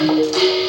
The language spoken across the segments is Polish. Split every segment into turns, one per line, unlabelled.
Thank you.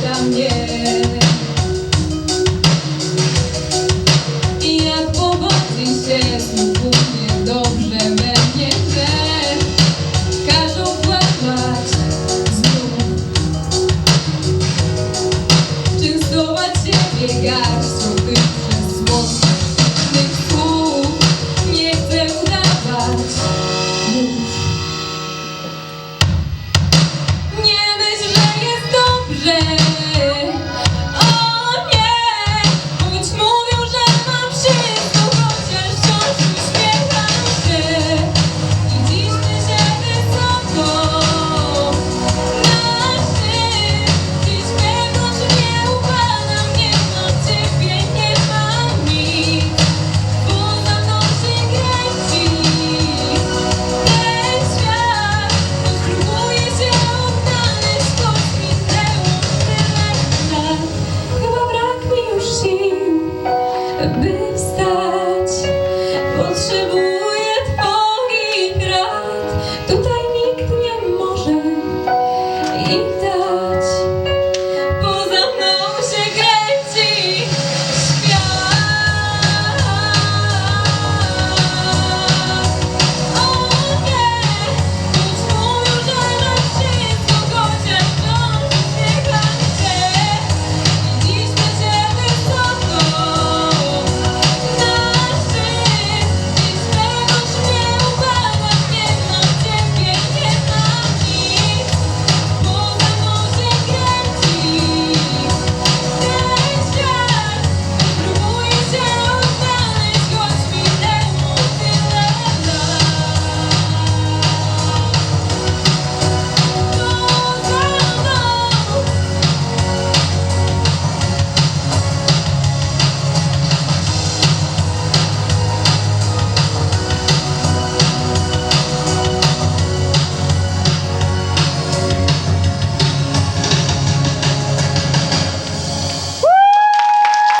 dla mnie. I jak powodzi się smutnie dobrze we mnie że Każą płakać znów. Częstować się biegać lives